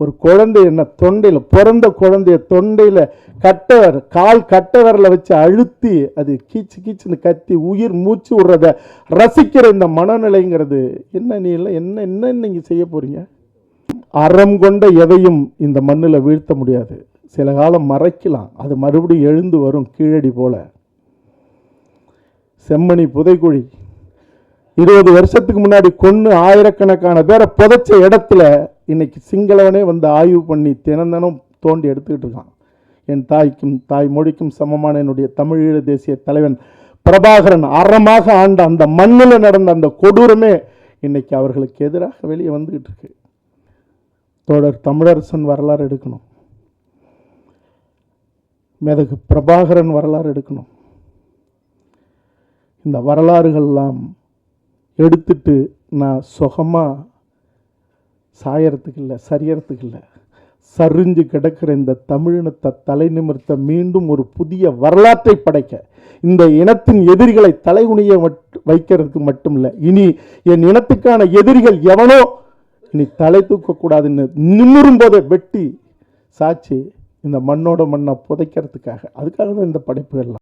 ஒரு குழந்தை என்ன தொண்டையில் பிறந்த குழந்தைய தொண்டையில் கட்டவர் கால் கட்டவரில் வச்சு அழுத்தி அது கீச்சு கீச்சுன்னு கத்தி உயிர் மூச்சு விடுறத ரசிக்கிற இந்த மனநிலைங்கிறது. என்ன நீ எல்லாம் என்ன என்ன நீங்கள் செய்ய போகிறீங்க அறம் கொண்ட எதையும் இந்த மண்ணில் வீழ்த்த முடியாது. சில காலம் மறைக்கலாம். அது மறுபடியும் எழுந்து வரும் கீழடி போல. செம்மணி புதைக்குழி இருபது வருஷத்துக்கு முன்னாடி கொன்று ஆயிரக்கணக்கான பேரை புதைச்ச இடத்துல இன்றைக்கி சிங்களவனே வந்து ஆய்வு பண்ணி தினம் தினம் தோண்டி எடுத்துக்கிட்டு இருக்கான். என் தாய்க்கும் தாய் மொழிக்கும் சமமான என்னுடைய தமிழீழ தேசிய தலைவன் பிரபாகரன் அறமாக ஆண்ட அந்த மண்ணில் நடந்த அந்த கொடூரமே இன்றைக்கி அவர்களுக்கு எதிராக வெளியே வந்துக்கிட்டு இருக்கு. தோழர் தமிழரசன் வரலாறு எடுக்கணும். மேதகு பிரபாகரன் வரலாறு எடுக்கணும். இந்த வரலாறுகள்லாம் எடுத்துட்டு நான் சுகமாக சாயறதுக்கு இல்லை சரியறதுக்கு இல்லை. சரிஞ்சு கிடக்கிற இந்த தமிழினத்தை தலை நிமிர்த்த மீண்டும் ஒரு புதிய வரலாற்றை படைக்க இந்த இனத்தின் எதிரிகளை தலைகுனிய மட்- வைக்கிறதுக்கு மட்டும் இல்லை இனி என் இனத்துக்கான எதிரிகள் எவனோ இனி தலை தூக்கக்கூடாதுன்னு நிமிரும் போதே வெட்டி சாட்சி இந்த மண்ணோட மண்ணை புதைக்கிறதுக்காக. அதுக்காக தான் இந்த படைப்புகள்லாம்.